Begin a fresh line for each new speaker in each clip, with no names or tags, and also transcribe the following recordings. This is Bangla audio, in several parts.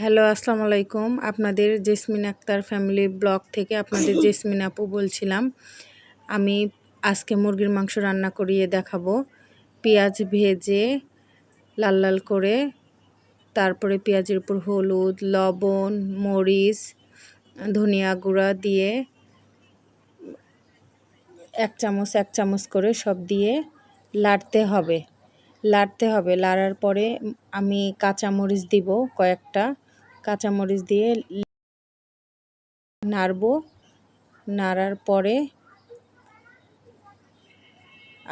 হ্যালো, আসসালামু আলাইকুম। আপনাদের জেসমিন আক্তার ফ্যামিলি ব্লগ থেকে আপনাদের জেসমিন আপু বলছিলাম, আমি আজকে মুরগির মাংস রান্না করিয়ে দেখাবো। পেঁয়াজ ভেজে লাল লাল করে, তারপরে পেঁয়াজের উপর হলুদ, লবণ, মরিচ, ধনিয়া গুঁড়া দিয়ে এক চামচ এক চামচ করে সব দিয়ে লাড়তে হবে। লাড়তে হবে, লাড়ার পরে আমি কাঁচামরিচ দিব কয়েকটা। কাঁচামরিচ দিয়ে নাড়ব। নাড়ার পরে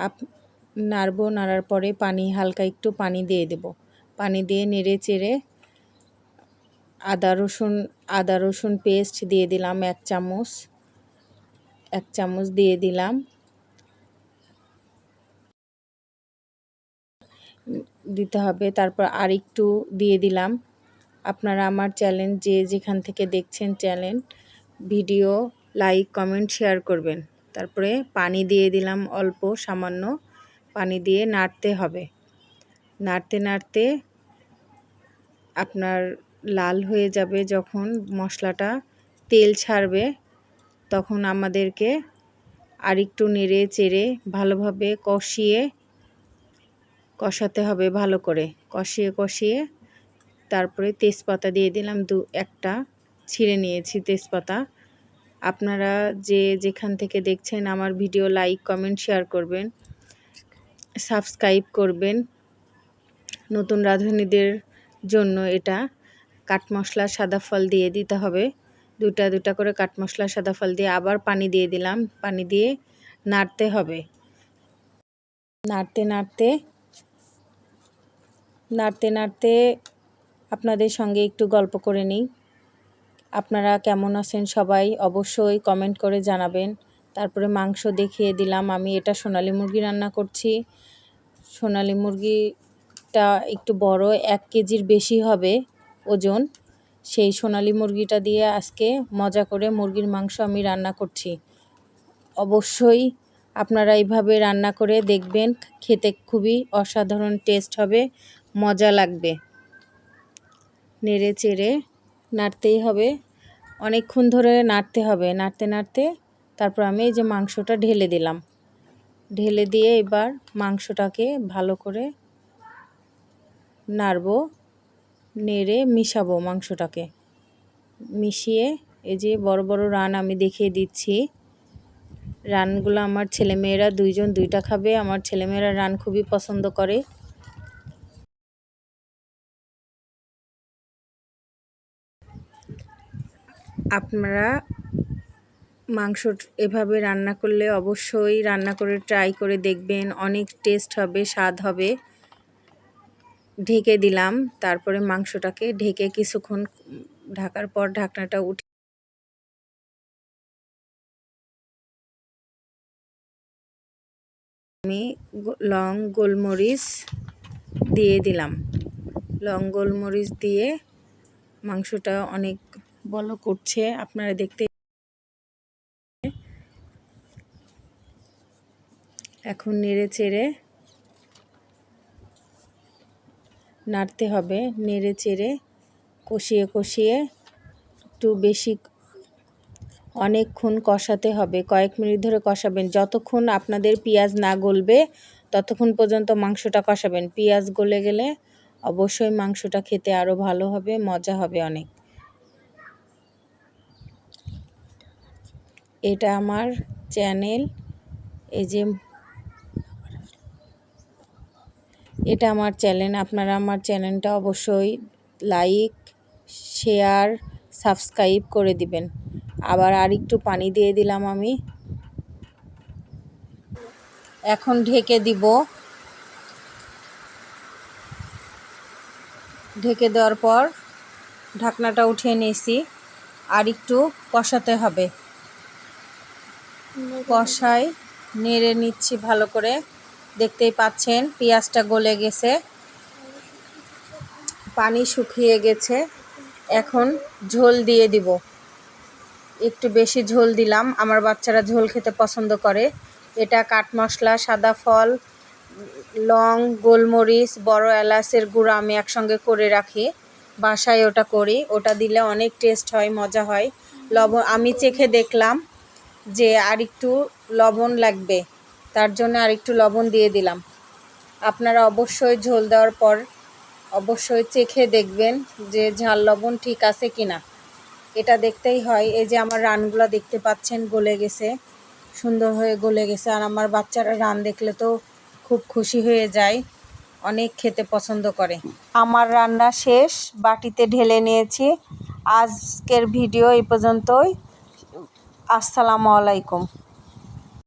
আপ নাড়ব, নাড়ার পরে পানি, হালকা একটু পানি দিয়ে দেব। পানি দিয়ে নেড়ে চেড়ে আদা, রসুন আদা, রসুন পেস্ট দিয়ে দিলাম এক চামচ। এক চামচ দিয়ে দিলাম। দিতে হবে। তারপর আর একটু দিয়ে দিলাম। আপনারা আমার চ্যানেল যে যেখান থেকে দেখছেন channel, video, like, comment, share করবেন। তারপরে পানি দিয়ে দিলাম অল্প, সামান্য পানি দিয়ে নাড়তে হবে। নাড়তে নাড়তে আপনার লাল হয়ে যাবে যখন মশলাটা তেল ছাড়বে, তখন আমাদেরকে আরেকটু নেড়ে চেড়ে ভালোভাবে কষিয়ে, কষাতে হবে ভালো করে। কষিয়ে কষিয়ে তারপরে তেজপাতা দিয়ে দিলাম দু একটা, ছিঁড়ে নিয়েছি তেজপাতা। আপনারা যে যেখান থেকে দেখছেন আমার ভিডিও লাইক, কমেন্ট, শেয়ার করবেন, সাবস্ক্রাইব করবেন। নতুন রাঁধুনিদের জন্য এটা কাঠ মশলা, সাদা ফল দিয়ে দিতে হবে। দুটা দুটা করে কাঠ মশলা, সাদা ফল দিয়ে আবার পানি দিয়ে দিলাম। পানি দিয়ে নাড়তে হবে। নাড়তে নাড়তে নাড়তে নাড়তে আপনাদের সঙ্গে একটু গল্প করে নিই। আপনারা কেমন আছেন সবাই অবশ্যই কমেন্ট করে জানাবেন। তারপরে মাংস দেখিয়ে দিলাম, আমি এটা সোনালি মুরগি রান্না করছি। সোনালি মুরগিটা একটু বড়, এক কেজির বেশি হবে ওজন। সেই সোনালি মুরগিটা দিয়ে আজকে মজা করে মুরগির মাংস আমি রান্না করছি। অবশ্যই আপনারা এইভাবে রান্না করে দেখবেন, খেতে খুবই অসাধারণ টেস্ট হবে, মজা লাগবে। নেড়ে চেড়ে নাড়তেই হবে। অনেকক্ষণ ধরে নাড়তে হবে, নাড়তে নাড়তে তারপর আমি এই যে মাংসটা ঢেলে দিলাম। ঢেলে দিয়ে এবার মাংসটাকে ভালো করে নাড়ব, নেড়ে মিশাবো মাংসটাকে। মিশিয়ে এই যে বড় বড় রান আমি দেখিয়ে দিচ্ছি। রানগুলো আমার ছেলেমেয়েরা দুইজন, দুইটা খাবে। আমার ছেলেমেয়েরা রান খুবই পছন্দ করে। আপনারা মাংস এভাবে রান্না করলে অবশ্যই রান্না করে ট্রাই করে দেখবেন, অনেক টেস্ট হবে, স্বাদ হবে। ঢেকে দিলাম, তারপরে মাংসটাকে ঢেকে কিছুক্ষণ ঢাকার পর ঢাকনাটা উঠে আমি লং গোলমরিচ দিয়ে দিলাম। লং গোলমরিচ দিয়ে মাংসটা অনেক বলো করছে, আপনারা দেখতে এখন নেড়ে চেড়ে নাড়তে হবে, নেড়ে চেড়ে কষিয়ে কষিয়ে একটু বেশি অনেকক্ষণ কষাতে হবে, কয়েক মিনিট ধরে কষাবেন, যতক্ষণ আপনাদের পেঁয়াজ না গলবে ততক্ষণ পর্যন্ত মাংসটা কষাবেন, পেঁয়াজ গলে গেলে অবশ্যই মাংসটা খেতে আরও ভালো হবে, মজা হবে অনেক। এটা আমার চ্যানেল, এই যে এটা আমার চ্যানেল, আপনারা আমার চ্যানেলটা অবশ্যই লাইক, শেয়ার, সাবস্ক্রাইব করে দিবেন। আবার আর একটু পানি দিয়ে দিলাম আমি। এখন ঢেকে দিব। ঢেকে দেওয়ার পর ঢাকনাটা উঠিয়ে নিয়েছি। আর একটু কষাতে হবে। কষাই নেড়ে নিচ্ছি ভালো করে। দেখতেই পাচ্ছেন, পেঁয়াজটা গলে গেছে। পানি শুকিয়ে গেছে। এখন ঝোল দিয়ে দিব। একটু বেশি ঝোল দিলাম। আমার বাচ্চারা ঝোল খেতে পছন্দ করে। এটা কাঠ মশলা, সাদা ফল, লং, গোলমরিচ, বড় এলাচের গুঁড়ো আমি একসঙ্গে করে রাখি। বাসায় ওটা করি। ওটা দিলে অনেক টেস্ট হয়, মজা হয়। লবণ, আমি চেখে দেখলাম যে আর একটু লবণ লাগবে, তার জন্য আর একটু লবণ দিয়ে দিলাম। আপনারা অবশ্যই ঝোল দেওয়ার পর অবশ্যই চেখে দেখবেন যে ঝাল লবণ ঠিক আছে কি না এটা দেখতেই হয়, এই যে আমার রানগুলো দেখতে পাচ্ছেন, গলে গেছে, সুন্দর হয়ে গলে গেছে। আর আমার বাচ্চারা রান দেখলে তো খুব খুশি হয়ে যায়, অনেক খেতে পছন্দ করে। আমার রান্না শেষ, বাটিতে ঢেলে নিয়েছি। আজকের ভিডিও এই পর্যন্তই। আসসালামু আলাইকুম।